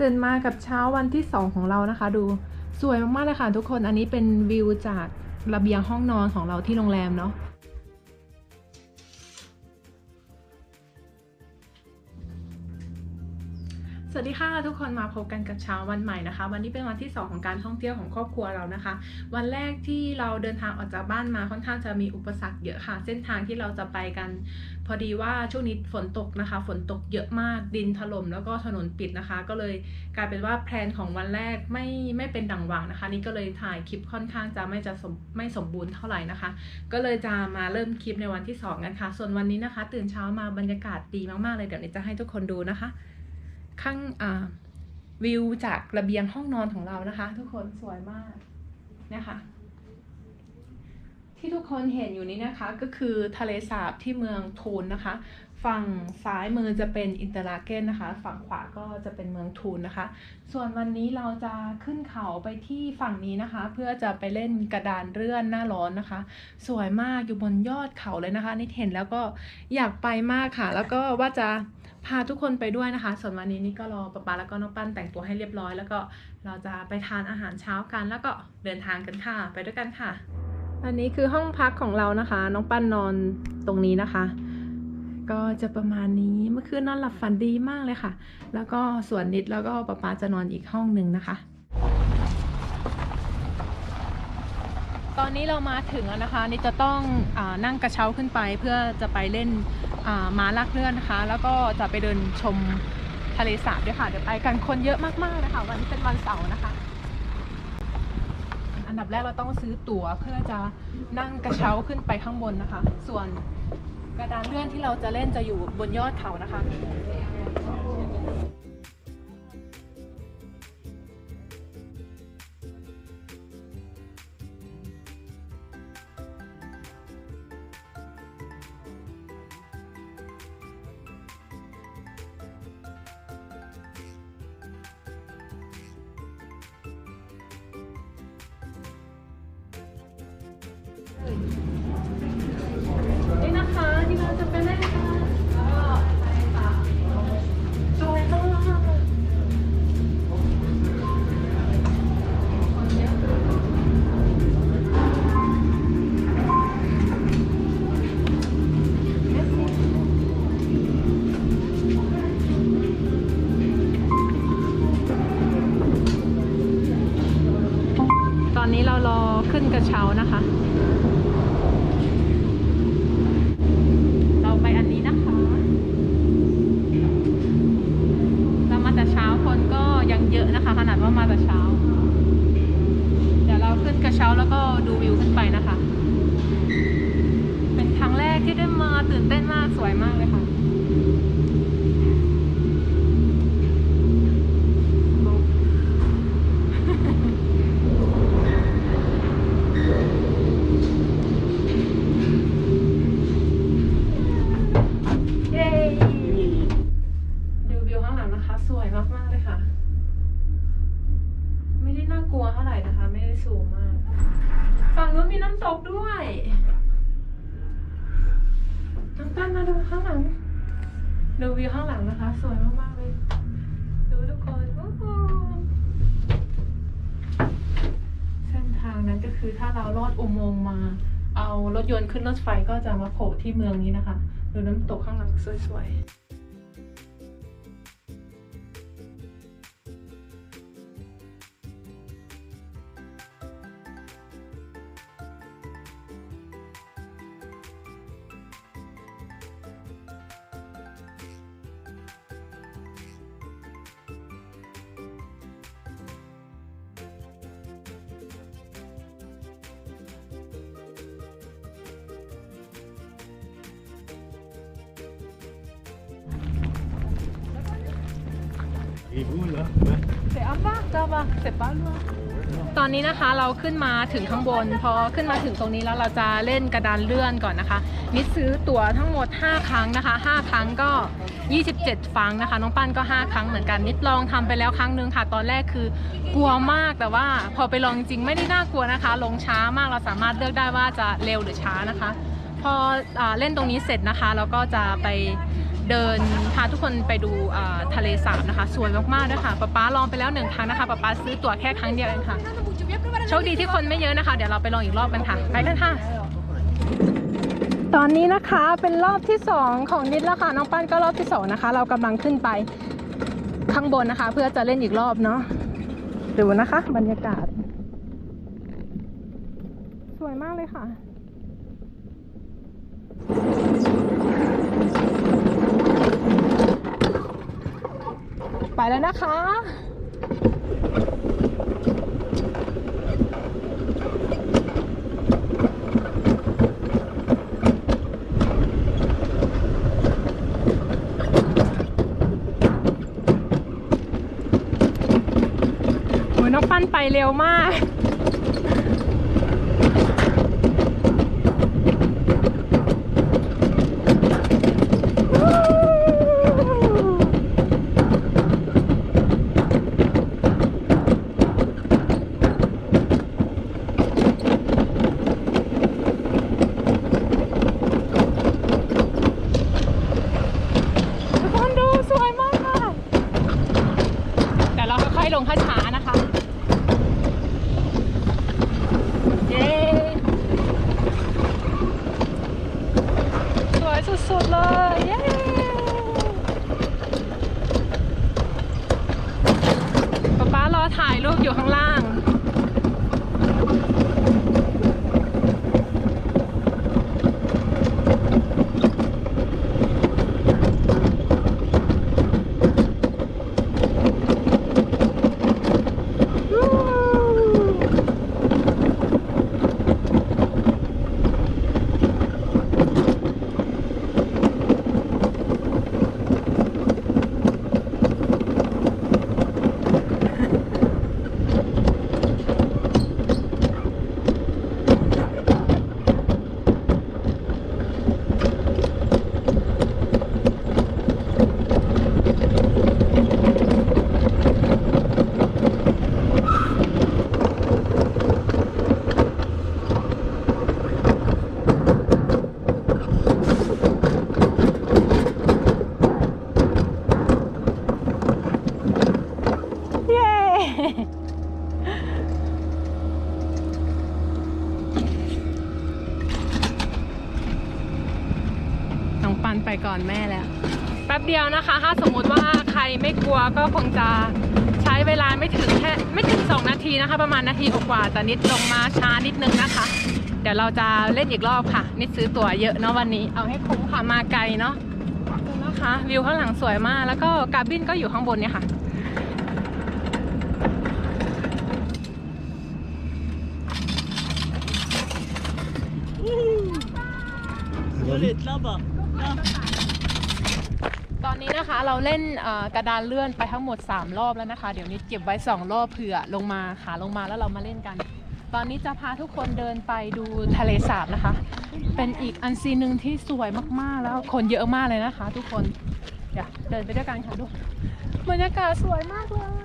ตื่นมากับเช้าวันที่ 2 ของเรานะคะ ดูสวยมากๆเลยค่ะทุกคนอันนี้เป็นวิวจากระเบียงห้องนอนของเราที่โรงแรมเนาะ ดีค่ะทุกคนมาพบกันกับเช้าวันใหม่นะคะ วันนี้เป็นวันที่ 2 ของการท่องเที่ยวของครอบครัวเรานะคะ วันแรกที่เราเดินทางออกจากบ้านมาค่อนข้างจะมีอุปสรรคเยอะค่ะ เส้นทางที่เราจะไปกัน พอดีว่าช่วงนี้ฝนตกนะคะ ฝนตกเยอะมากดินถล่มแล้วก็ถนนปิดนะคะ ก็เลยกลายเป็นว่าแพลนของวันแรกไม่ไม่เป็นดังหวังนะคะ นี่ก็เลยถ่ายคลิปค่อนข้างจะไม่จะสมไม่สมบูรณ์เท่าไหร่นะคะ ก็เลยจะมาเริ่มคลิปในวันที่2กันค่ะส่วนวันนี้นะคะ ตื่นเช้ามาบรรยากาศดีมากๆเลยเดี๋ยวนี้จะให้ทุกคนดูนะคะ ข้างวิวจากระเบียงห้องนอนของเรานะคะ ทุกคนสวยมากนี่ยค่ะที่ทุกคนเห็นอยู่นี้นะคะก็คือทะเลสาบที่เมืองทูนนะคะ ฝั่งซ้ายมือจะเป็นอินเตอร์ลาเกนนะคะ ฝั่งขวาก็จะเป็นเมืองทูนนะคะ ส่วนวันนี้เราจะขึ้นเขาไปที่ฝั่งนี้นะคะ เพื่อจะไปเล่นกระดานเลื่อนหน้าร้อนนะคะ สวยมากอยู่บนยอดเขาเลยนะคะนี่เห็นแล้วก็อยากไปมากค่ะ แล้วก็ว่าจะ พาทุกคนไปด้วยนะคะ ส่วนวันนี้นี่ก็รอป๊าป๊าแล้วก็น้องปั้นแต่งตัวให้เรียบร้อย แล้วก็เราจะไปทานอาหารเช้ากัน แล้วก็เดินทางกันค่ะ ไปด้วยกันค่ะ อันนี้คือห้องพักของเรานะคะ น้องปั้นนอนตรงนี้นะคะ ก็จะประมาณนี้เมื่อคืนนอนหลับฝันดีมากเลยค่ะ แล้วก็ส่วนนิดแล้วก็ป๊าป๊าจะนอนอีกห้องหนึ่งนะคะตอนนี้เรามาถึงแล้วนะคะ นี่จะต้องอนั่งกระเช้าขึ้นไปเพื่อจะไปเล่น ม้าลากเลื่อนนะคะ แล้วก็จะไปเดินชมทะเลสาบด้วยค่ะ เดี๋ยวไปกันคนเยอะมากๆเลยค่ะวันนี้เป็นวันเสาร์นะคะ อันดับแรกเราต้องซื้อตั๋วเพื่อจะนั่งกระเช้าขึ้นไปข้างบนนะคะ ส่วนกระดานเลื่อนที่เราจะเล่นจะอยู่บนยอดเขานะคะ นี่ แล้วก็ดูวิวขึ้นไปนะคะ เป็นครั้งแรกที่ได้มาตื่นเต้นมากสวยมากเลยค่ะ คือถ้าเราลอดอุโมงค์มา เอารถยนต์ขึ้นรถไฟก็จะมาโผล่ที่เมืองนี้นะคะ ดูน้ำตกข้างหลังสวยๆ ตอนนี้นะคะเราขึ้นมาถึงข้างบน พอขึ้นมาถึงตรงนี้แล้วเราจะเล่นกระดานเลื่อนก่อนนะคะนิดซื้อตั๋วทั้งหมด 5 ครั้งนะคะ 5 ครั้งก็ 27 ฟังนะคะ น้องปั้นก็ 5 ครั้งเหมือนกันนิดลองทำไปแล้วครั้งหนึงค่ะ ตอนแรกคือกลัวมากแต่ว่าพอไปลองจริงไม่ได้น่ากลัวนะคะ ลงช้ามากเราสามารถเลือกได้ว่าจะเร็วหรือช้านะคะ พออเล่นตรงนี้เสร็จนะคะ เราก็จะไป เดินพาทุกคนไปดูทะเลสาบนะคะ สวยมากๆด้วยค่ะป๊าป๊าลองไปแล้วหนึ่งครั้งนะคะป๊าป๊าซื้อตั๋วแค่ครั้งเดียวเองค่ะโชคดีที่คนไม่เยอะนะคะ เดี๋ยวเราไปลองอีกรอบกันค่ะ ไปกันค่ะ ตอนนี้นะคะเป็นรอบที่สองของนิดแล้วค่ะน้องปั้นก็รอบที่สองนะคะ เรากำลังขึ้นไปข้างบนนะคะ เพื่อจะเล่นอีกรอบเนาะดูนะคะ บรรยากาศ สวยมากเลยค่ะ ไปแล้วนะคะโอ้ยน้องปั้นไปเร็วมาก ก่อนแม่แล้ว แป๊บเดียวนะคะ ถ้าสมมุติว่าใครไม่กลัวก็คงจะใช้เวลาไม่ถึงแค่ไม่ถึง 2 นาทีนะคะ ประมาณนาทีกว่าๆแต่นิดลงมาช้านิดนึงนะคะ เดี๋ยวเราจะเล่นอีกรอบค่ะ นิดซื้อตั๋วเยอะเนาะวันนี้ เอาให้คุ้มค่ะมาไกลเนาะดูนะคะวิวข้างหลังสวยมากแล้วก็กาบินก็อยู่ข้างบนเนี่ยค่ะ Solide là-bas. Ja. ตอนนี้นะคะเราเล่นกระดานเลื่อนไปทั้งหมด 3 รอบแล้วนะคะ เดี๋ยวนี้เก็บไว้ 2 รอบเผื่อลงมาขาลงมาแล้วเรามาเล่นกัน ตอนนี้จะพาทุกคนเดินไปดูทะเลสาบนะคะ เป็นอีกอันซีนหนึ่งที่สวยมากๆแล้วคนเยอะมากเลยนะคะ ทุกคนเดี๋ยวเดินไปด้วยกันค่ะดูบรรยากาศสวยมากเลย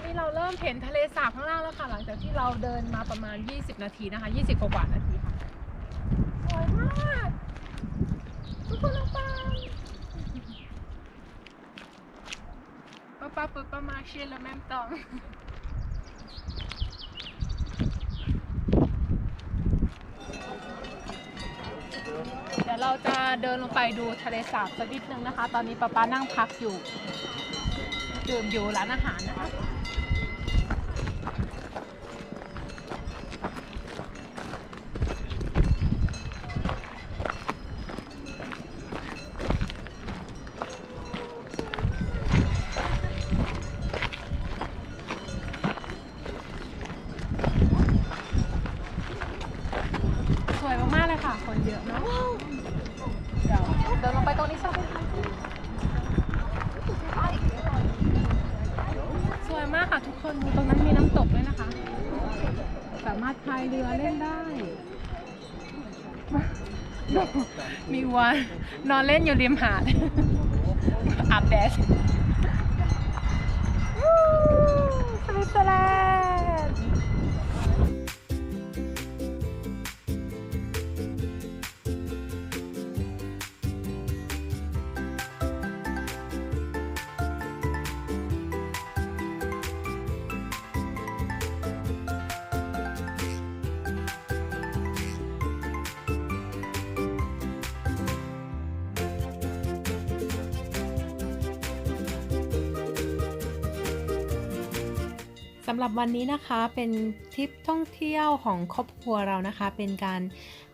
อนนี้เราเริ่มเห็นทะเลสาบข้างล่างแล้วค่ะ หลังจากที่เราเดินมาประมาณ 20 นาทีนะคะ 20 กว่านาทีค่ะ สวยมากทุกคนลงไปป้าป้าป้าป้ามาเชียร์แล้วแม่ตองเดี๋ยวเราจะเดินลงไปดูทะเลสาบสักนิดนึงนะคะ ตอนนี้ป้าป้านั่งพักอยู่ ดื่มอยู่ร้านอาหารนะคะามารถพายเรือเล่นได้ มีวัวนอนเล่นอยู่ริมหาดอาบแดดสวิตเซอร์แลนำหรับวันนี้นะคะเป็นทริปท่องเที่ยวของครอบครัวเรานะคะ เป็นการ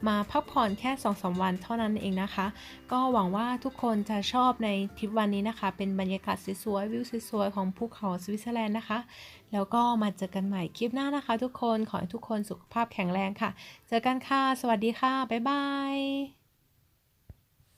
มาพักผ่อนแค่2อสวันเท่านั้นเองนะคะ ก็หวังว่าทุกคนจะชอบในทริปวันนี้นะคะ เป็นบรรยากาศสวยๆวิวสวยๆของภูเขาสวิตเซอร์แลนด์นะคะ แล้วก็มาเจอกันใหม่คลิปหน้านะคะ ทุกคนขอให้ทุกคนสุขภาพแข็งแรงค่ะ เจอกันค่ะ สวัสดีค่ะบ๊ายบาย